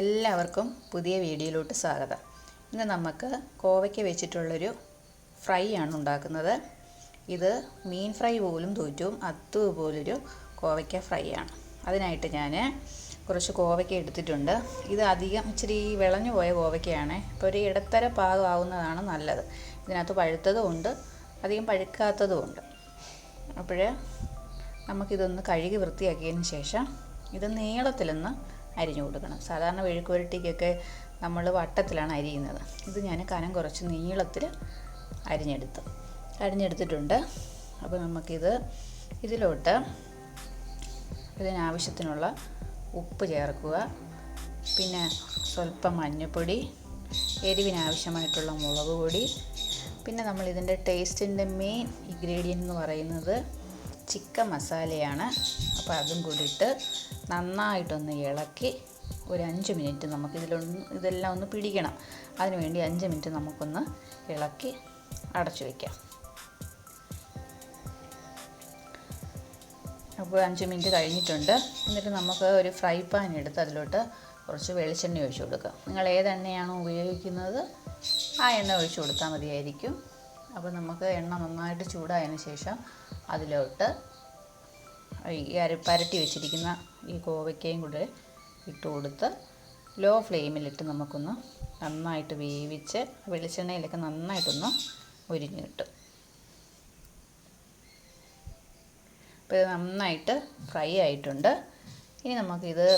എല്ലാവർക്കും പുതിയ വീഡിയോയിലോട്ട് സ്വാഗതം. ഇന്ന് നമുക്ക് കോവയ്ക്ക് വെച്ചിട്ടുള്ളൊരു ഫ്രൈ ആണ് ഉണ്ടാക്കുന്നത്. ഇത് മീൻ ഫ്രൈ പോലും തോറ്റും അതുപോലൊരു കോവയ്ക്ക ഫ്രൈ ആണ്. അതിനായിട്ട് ഞാൻ കുറച്ച് കോവയ്ക്ക എടുത്തിട്ടുണ്ട്. ഇത് അധികം ഇച്ചിരി വിളഞ്ഞു പോയ കോവയ്ക്കയാണ്. ഇപ്പോൾ ഒരു ഇടത്തര പാകമാവുന്നതാണ് നല്ലത്. ഇതിനകത്ത് പഴുത്തതും ഉണ്ട് അധികം പഴുക്കാത്തതും ഉണ്ട്. അപ്പോൾ നമുക്കിതൊന്ന് കഴുകി വൃത്തിയാക്കിയതിന് ശേഷം ഇത് നീളത്തിലൊന്ന് അരിഞ്ഞു കൊടുക്കണം. സാധാരണ മെഴുക്കുവരട്ടിക്കൊക്കെ നമ്മൾ വട്ടത്തിലാണ് അരിയുന്നത്. ഇത് ഞാൻ കനം കുറച്ച് നീളത്തിൽ അരിഞ്ഞെടുത്തു. അരിഞ്ഞെടുത്തിട്ടുണ്ട്. അപ്പോൾ നമുക്കിത് ഇതിലോട്ട് ഇതിനാവശ്യത്തിനുള്ള ഉപ്പ് ചേർക്കുക. പിന്നെ സ്വല്പം മഞ്ഞൾപ്പൊടി എരിവിനാവശ്യമായിട്ടുള്ള മുളക് പൊടി. പിന്നെ നമ്മൾ ഇതിന്റെ ടേസ്റ്റിന്റെ മെയിൻ ഇൻഗ്രീഡിയന്റ് എന്ന് പറയുന്നത് ചിക്കൻ മസാലയാണ്. അപ്പോൾ അതും കൂടിയിട്ട് നന്നായിട്ടൊന്ന് ഇളക്കി ഒരു അഞ്ച് മിനിറ്റ് നമുക്ക് ഇതിലൊന്ന് ഇതെല്ലാം ഒന്ന് പിടിക്കണം. അതിനുവേണ്ടി അഞ്ച് മിനിറ്റ് നമുക്കൊന്ന് ഇളക്കി അടച്ചു വയ്ക്കാം അപ്പോൾ അഞ്ച് മിനിറ്റ് കഴിഞ്ഞിട്ടുണ്ട്. എന്നിട്ട് നമുക്ക് ഒരു ഫ്രൈ പാൻ എടുത്ത് അതിലോട്ട് കുറച്ച് വെളിച്ചെണ്ണ ഒഴിച്ചു കൊടുക്കുക നിങ്ങൾ ഏത് എണ്ണയാണോ ഉപയോഗിക്കുന്നത് ആ എണ്ണ ഒഴിച്ചു കൊടുത്താൽ മതിയായിരിക്കും. അപ്പോൾ നമുക്ക് എണ്ണ നന്നായിട്ട് ചൂടായതിന് ശേഷം അതിലോട്ട് ഈ അര പരട്ടി വെച്ചിരിക്കുന്ന ഈ കോവയ്ക്കയും കൂടെ ഇട്ട് കൊടുത്ത് ലോ ഫ്ലെയിമിലിട്ട് നമുക്കൊന്ന് നന്നായിട്ട് വേവിച്ച് വെളിച്ചെണ്ണയിലൊക്കെ നന്നായിട്ടൊന്ന് ഉരിഞ്ഞ് കിട്ടും. അപ്പോൾ ഇത് നന്നായിട്ട് ഫ്രൈ ആയിട്ടുണ്ട്. ഇനി നമുക്കിത്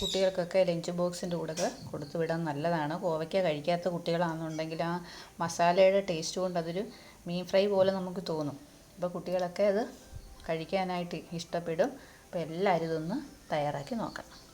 കുട്ടികൾക്കൊക്കെ ലഞ്ച് ബോക്സിന്റെ കൂടെ കൊടുത്തു വിടാൻ നല്ലതാണ്. കോവയ്ക്ക കഴിക്കാത്ത കുട്ടികളാണെന്നുണ്ടെങ്കിൽ ആ മസാലയുടെ ടേസ്റ്റ് കൊണ്ട് അതൊരു മീൻ ഫ്രൈ പോലെ നമുക്ക് തോന്നും. അപ്പോൾ കുട്ടികളൊക്കെ അത് കഴിക്കാനായിട്ട് ഇഷ്ടപ്പെടും. അപ്പോൾ എല്ലാവരും ഇതൊന്ന് തയ്യാറാക്കി നോക്കണം.